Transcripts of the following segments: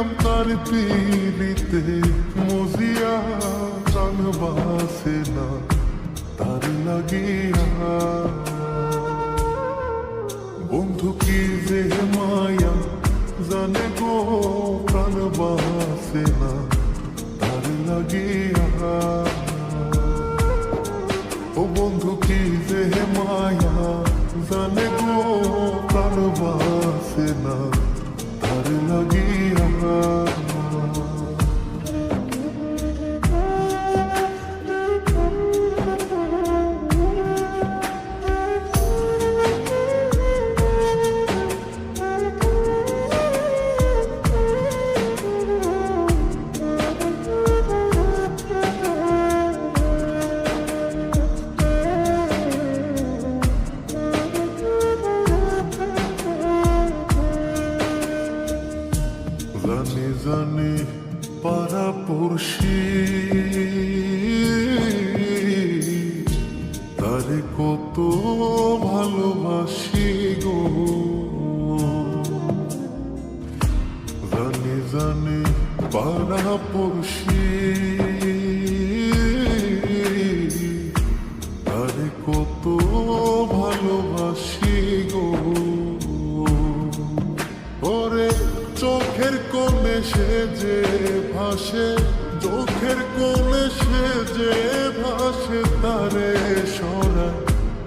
করিলাম তার পীড়িতে। মজিয়া প্রাণ বাসে না, তার লাগিয়া। বন্ধু কি যে মায়া, জানে গো প্রাণ বাসে না, তার লাগিয়া। ও বন্ধু কি যে মায়া, জানে গো প্রাণ বাসে না, তার লাগিয়া। জানি পাড়া পড়শি। তারে কত ভালোবাসি গো। জানি জানে পাড়া পড়শি। চোখের কোণে সে যে ভাসে, চোখের কোণে সে যে ভাসে, তারে সরা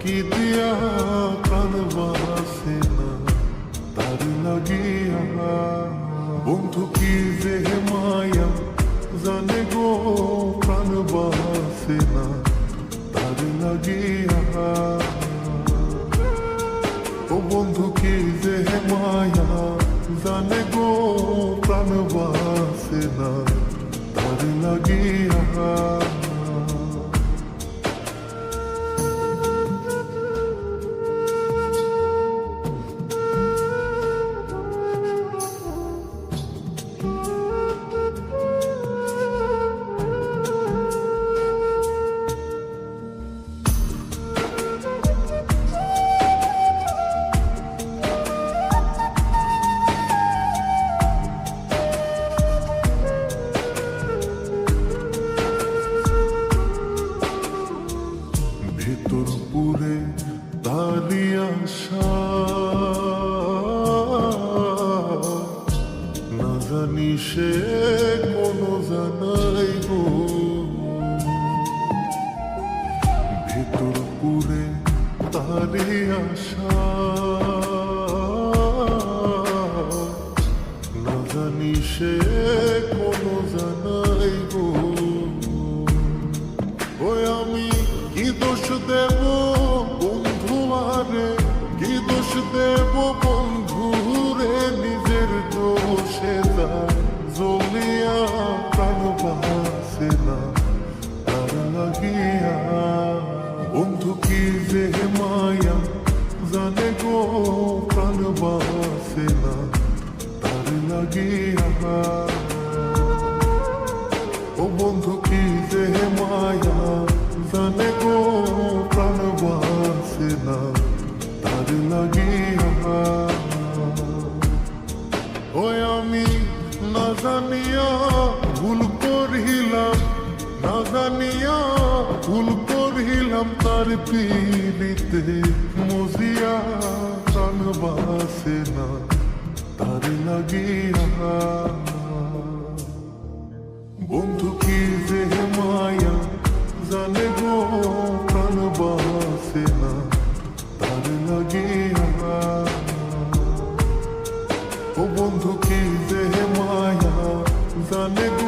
কি দিয়া প্রাণ বাসে না? তার লাগিয়া, বন্ধু কি যে মায়া জানে গো প্রাণ বাসে না? তার লাগিয়া তার ভেতর পুরে তারি আশা না জানি সে কোনো জানাই গো। ভেতর পুরে তারি আশা না জানি সে দেব বন্ধু আরে কি দোষ দেব বন্ধু রে নিজের দোষে জলিয়া প্রাণ বাসে না লাগিয়া। বন্ধু কি যে মায়া জানে গো, প্রাণ বাসে না, তার লাগিয়া। জানিয়া ভুল করিলাম, না জানিয়া ভুল করিলাম, তার পীড়িতে মজিয়া কান বাসে না, তার লাগিয়া জানে